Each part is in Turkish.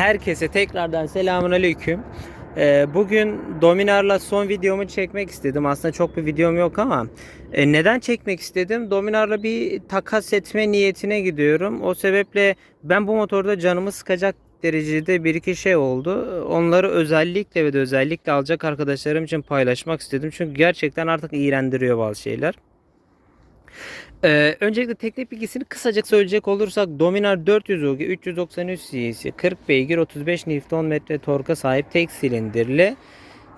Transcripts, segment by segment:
Herkese tekrardan selamun aleyküm. Ee, bugün Dominar'la son videomu çekmek istedim. Aslında çok bir videom yok ama e, neden çekmek istedim? Dominar'la bir takas etme niyetine gidiyorum. O sebeple ben bu motorda canımı sıkacak derecede bir iki şey oldu. Onları özellikle ve de özellikle alacak arkadaşlarım için paylaşmak istedim. Çünkü gerçekten artık iğrendiriyor bazı şeyler. Ee, öncelikle teknik bilgisini kısacık söyleyecek olursak Dominar 400 UG 393 cc 40 beygir 35 Nm torka sahip tek silindirli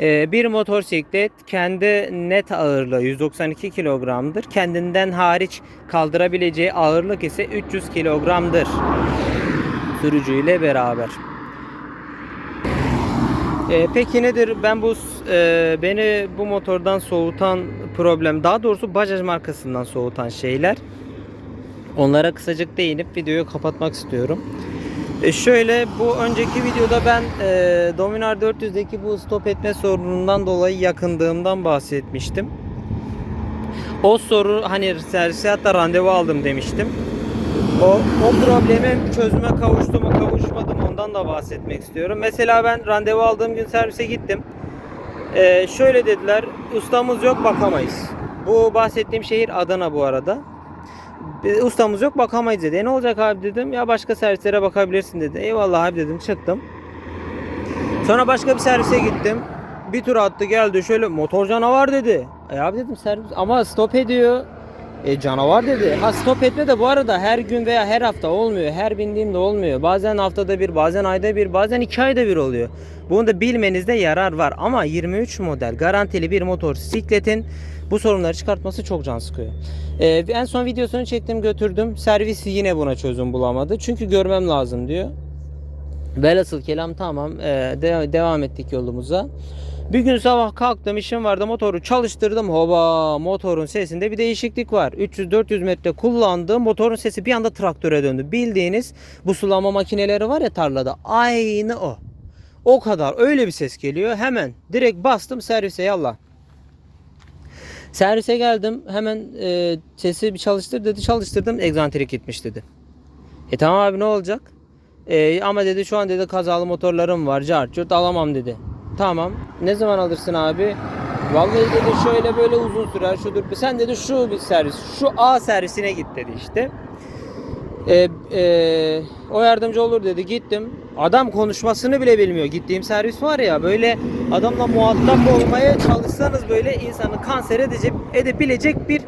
e, bir motosiklet kendi net ağırlığı 192 kilogramdır. Kendinden hariç kaldırabileceği ağırlık ise 300 kilogramdır. Sürücüyle beraber. E, peki nedir? Ben bu e, beni bu motordan soğutan problem, daha doğrusu Bajaj markasından soğutan şeyler. Onlara kısacık değinip videoyu kapatmak istiyorum. E, şöyle bu önceki videoda ben e, Dominar 400'deki bu stop etme sorunundan dolayı yakındığımdan bahsetmiştim. O soru hani servise hatta randevu aldım demiştim. O, o problemi çözüme kavuştu mu kavuşmadı mı ondan da bahsetmek istiyorum. Mesela ben randevu aldığım gün servise gittim. Ee, şöyle dediler ustamız yok bakamayız. Bu bahsettiğim şehir Adana bu arada. Bir Ustamız yok bakamayız dedi. E ne olacak abi dedim. Ya başka servislere bakabilirsin dedi. Eyvallah abi dedim çıktım. Sonra başka bir servise gittim. Bir tur attı geldi şöyle motor canavar dedi. E abi dedim servis ama stop ediyor. E canavar dedi. Ha stop etme de bu arada her gün veya her hafta olmuyor. Her bindiğimde olmuyor. Bazen haftada bir, bazen ayda bir, bazen iki ayda bir oluyor. Bunu da bilmenizde yarar var. Ama 23 model garantili bir motor sikletin bu sorunları çıkartması çok can sıkıyor. E, en son videosunu çektim götürdüm. Servisi yine buna çözüm bulamadı. Çünkü görmem lazım diyor. Velhasıl kelam tamam. E, de- devam ettik yolumuza. Bir gün sabah kalktım işim vardı motoru çalıştırdım. Hoba motorun sesinde bir değişiklik var. 300-400 metre kullandığım motorun sesi bir anda traktöre döndü. Bildiğiniz bu sulama makineleri var ya tarlada. Aynı o. O kadar öyle bir ses geliyor. Hemen direkt bastım servise yallah. Servise geldim hemen e, sesi bir çalıştır dedi çalıştırdım egzantrik gitmiş dedi. E tamam abi ne olacak? E, ama dedi şu an dedi kazalı motorlarım var cart alamam dedi. Tamam ne zaman alırsın abi? Vallahi dedi şöyle böyle uzun sürer şudur. Sen dedi şu bir servis şu A servisine git dedi işte. E, e, o yardımcı olur dedi gittim. Adam konuşmasını bile bilmiyor. Gittiğim servis var ya böyle adamla muhatap olmaya çalışsanız böyle insanı kanser edecek edebilecek bir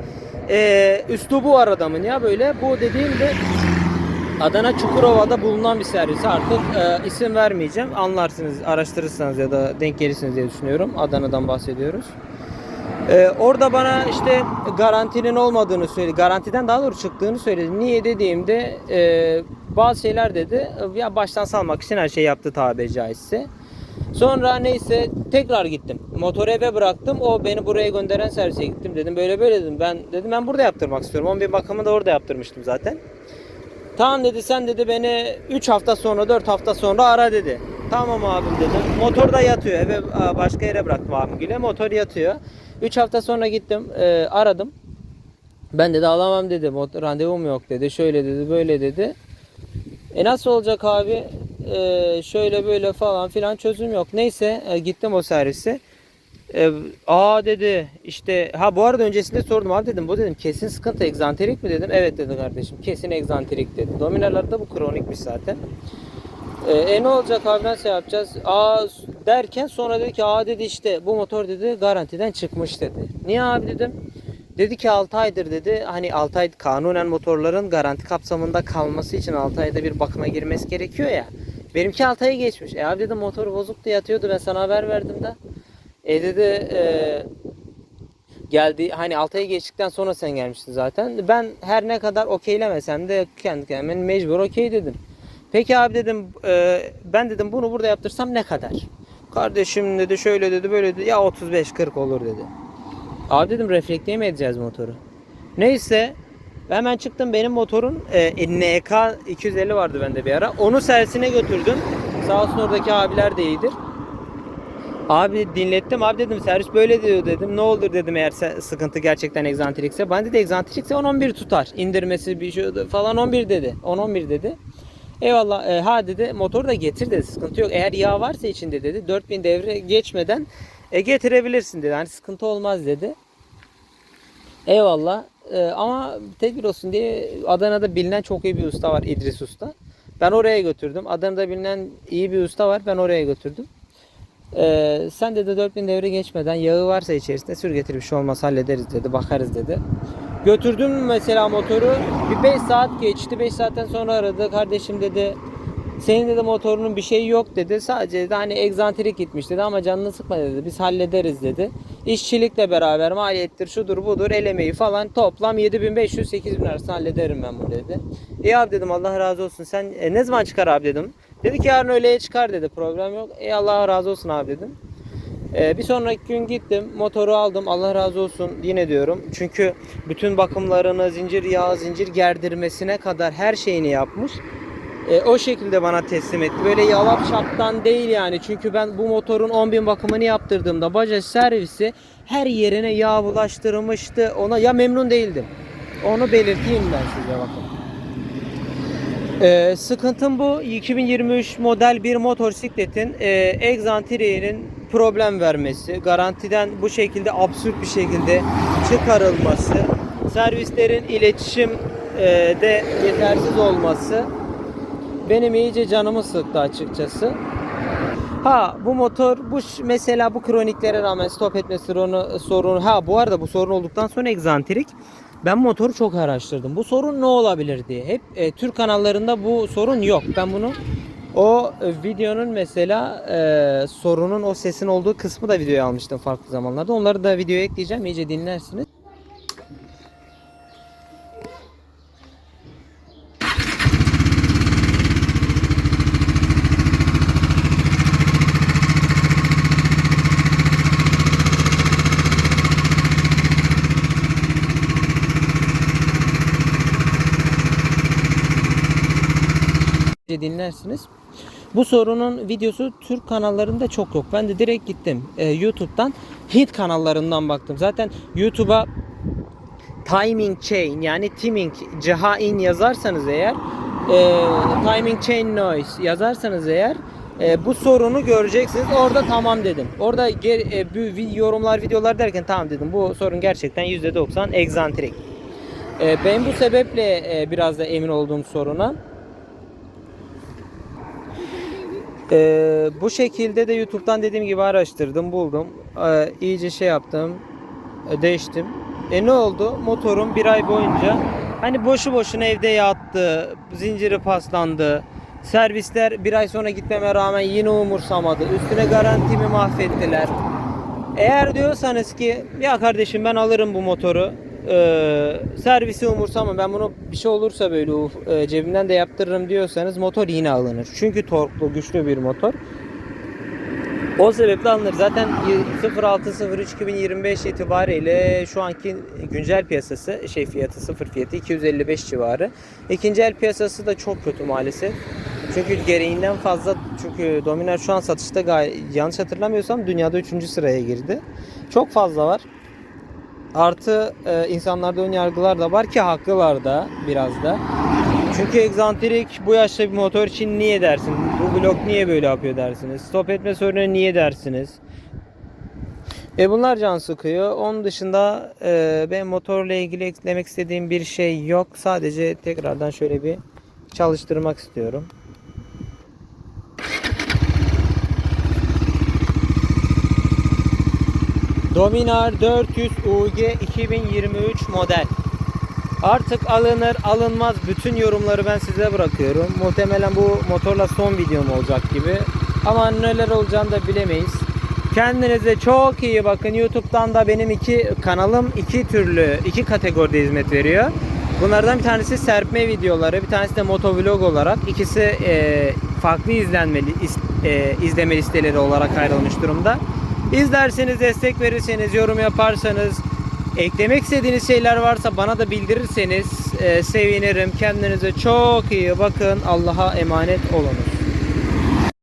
e, üslubu var adamın ya böyle. Bu dediğim de Adana Çukurova'da bulunan bir servis. Artık e, isim vermeyeceğim. Anlarsınız, araştırırsanız ya da denk gelirsiniz diye düşünüyorum. Adana'dan bahsediyoruz. Ee, orada bana işte garantinin olmadığını söyledi. Garantiden daha doğru çıktığını söyledi. Niye dediğimde e, bazı şeyler dedi. Ya baştan salmak için her şey yaptı tabiri caizse. Sonra neyse tekrar gittim. Motoru eve bıraktım. O beni buraya gönderen servise gittim. Dedim böyle böyle dedim. Ben dedim ben burada yaptırmak istiyorum. Onun bir bakımı da orada yaptırmıştım zaten. Tamam dedi sen dedi beni 3 hafta sonra 4 hafta sonra ara dedi. Tamam abim dedim. Motor da yatıyor. Eve başka yere bıraktım abim güle. Motor yatıyor. 3 hafta sonra gittim e, aradım. Ben dedi alamam dedi. Randevum yok dedi. Şöyle dedi böyle dedi. E nasıl olacak abi? E, şöyle böyle falan filan çözüm yok. Neyse e, gittim o servise. E, aa dedi işte ha bu arada öncesinde sordum abi dedim bu dedim kesin sıkıntı egzantrik mi dedim. Evet dedi kardeşim kesin egzantrik dedi. Dominarlarda bu kronikmiş zaten. E, e ne olacak abi nasıl yapacağız? Aa derken sonra dedi ki aa dedi işte bu motor dedi garantiden çıkmış dedi. Niye abi dedim. Dedi ki 6 aydır dedi. Hani 6 ay kanunen motorların garanti kapsamında kalması için 6 ayda bir bakıma girmesi gerekiyor ya. Benimki 6 ayı geçmiş. E abi dedim motor bozuktu yatıyordu ben sana haber verdim de. E dedi e, geldi hani 6 ay geçtikten sonra sen gelmiştin zaten. Ben her ne kadar okeylemesem de kendi kendime mecbur okey dedim. Peki abi dedim e, ben dedim bunu burada yaptırsam ne kadar? Kardeşim dedi şöyle dedi böyle dedi ya 35-40 olur dedi. Abi dedim reflekteye mi edeceğiz motoru? Neyse hemen çıktım benim motorun e, NK 250 vardı bende bir ara. Onu servisine götürdüm. Sağ olsun oradaki abiler de iyidir. Abi dinlettim. Abi dedim servis böyle diyor dedim. Ne olur dedim eğer sıkıntı gerçekten egzantrikse. Ben dedi egzantrikse 10-11 tutar. İndirmesi bir şey falan 11 dedi. 10-11 dedi. Eyvallah e, ha dedi motoru da getir dedi sıkıntı yok. Eğer yağ varsa içinde dedi 4000 devre geçmeden e, getirebilirsin dedi. Hani sıkıntı olmaz dedi. Eyvallah. E, ama tedbir olsun diye Adana'da bilinen çok iyi bir usta var İdris Usta. Ben oraya götürdüm. Adana'da bilinen iyi bir usta var. Ben oraya götürdüm. E, sen dedi 4000 devre geçmeden yağı varsa içerisinde sür getir bir şey olmaz hallederiz dedi. Bakarız dedi. Götürdüm mesela motoru. Bir 5 saat geçti. 5 saatten sonra aradı. Kardeşim dedi senin dedi motorunun bir şeyi yok dedi. Sadece dedi hani egzantrik gitmiş dedi ama canını sıkma dedi. Biz hallederiz dedi. İşçilikle beraber maliyettir şudur budur el emeği falan toplam 7500-8000 arasında hallederim ben bunu dedi. İyi abi dedim Allah razı olsun. Sen e, ne zaman çıkar abi dedim. Dedi ki yarın öğleye çıkar dedi. Problem yok. İyi Allah razı olsun abi dedim. Ee, bir sonraki gün gittim motoru aldım Allah razı olsun yine diyorum. Çünkü bütün bakımlarını zincir yağı zincir gerdirmesine kadar her şeyini yapmış. Ee, o şekilde bana teslim etti. Böyle yalap şaptan değil yani. Çünkü ben bu motorun 10.000 bakımını yaptırdığımda Bajaj servisi her yerine yağ bulaştırmıştı. Ona ya memnun değildim. Onu belirteyim ben size bakın. Ee, sıkıntım bu. 2023 model bir motosikletin e, egzantriğinin problem vermesi, garantiden bu şekilde absürt bir şekilde çıkarılması, servislerin iletişim e, de yetersiz olması benim iyice canımı sıktı açıkçası. Ha bu motor bu mesela bu kroniklere rağmen stop etme sorunu sorunu ha bu arada bu sorun olduktan sonra egzantrik ben motoru çok araştırdım. Bu sorun ne olabilir diye. Hep e, Türk kanallarında bu sorun yok. Ben bunu o e, videonun mesela e, sorunun o sesin olduğu kısmı da videoya almıştım farklı zamanlarda. Onları da videoya ekleyeceğim. iyice dinlersiniz. İyice dinlersiniz. Bu sorunun videosu Türk kanallarında çok yok. Ben de direkt gittim e, YouTube'dan Hint kanallarından baktım. Zaten YouTube'a timing chain yani timing CHAIN yazarsanız eğer e, timing chain noise yazarsanız eğer e, bu sorunu göreceksiniz. Orada tamam dedim. Orada ger, e, bu yorumlar videolar derken tamam dedim. Bu sorun gerçekten %90 egzantrik. E, ben bu sebeple e, biraz da emin olduğum soruna. Ee, bu şekilde de YouTube'dan dediğim gibi araştırdım, buldum. Ee, iyice şey yaptım, e, değiştim. E ne oldu? Motorum bir ay boyunca hani boşu boşuna evde yattı, zinciri paslandı. Servisler bir ay sonra gitmeme rağmen yine umursamadı. Üstüne garantimi mahvettiler. Eğer diyorsanız ki ya kardeşim ben alırım bu motoru. Ee, servisi umursamam ben bunu bir şey olursa böyle e, cebimden de yaptırırım diyorsanız motor yine alınır. Çünkü torklu güçlü bir motor. O sebeple alınır. Zaten 06.03.2025 itibariyle şu anki güncel piyasası şey fiyatı sıfır fiyatı 255 civarı. İkinci el piyasası da çok kötü maalesef. Çünkü gereğinden fazla çünkü Dominar şu an satışta gay- yanlış hatırlamıyorsam dünyada 3. sıraya girdi. Çok fazla var. Artı e, insanlarda ön yargılar da var ki haklılar da biraz da. Çünkü egzantrik bu yaşta bir motor için niye dersin? Bu blok niye böyle yapıyor dersiniz? Stop etme sorunu niye dersiniz? E bunlar can sıkıyor. Onun dışında e, ben motorla ilgili eklemek istediğim bir şey yok. Sadece tekrardan şöyle bir çalıştırmak istiyorum. Dominar 400 UG 2023 model. Artık alınır alınmaz bütün yorumları ben size bırakıyorum. Muhtemelen bu motorla son videom olacak gibi. Ama neler olacağını da bilemeyiz. Kendinize çok iyi bakın. YouTube'dan da benim iki kanalım iki türlü iki kategoride hizmet veriyor. Bunlardan bir tanesi serpme videoları, bir tanesi de motovlog olarak. İkisi e, farklı izlenmeli is- e, izleme listeleri olarak ayrılmış durumda. İzlerseniz, destek verirseniz, yorum yaparsanız, eklemek istediğiniz şeyler varsa bana da bildirirseniz e, sevinirim. Kendinize çok iyi bakın. Allah'a emanet olunuz.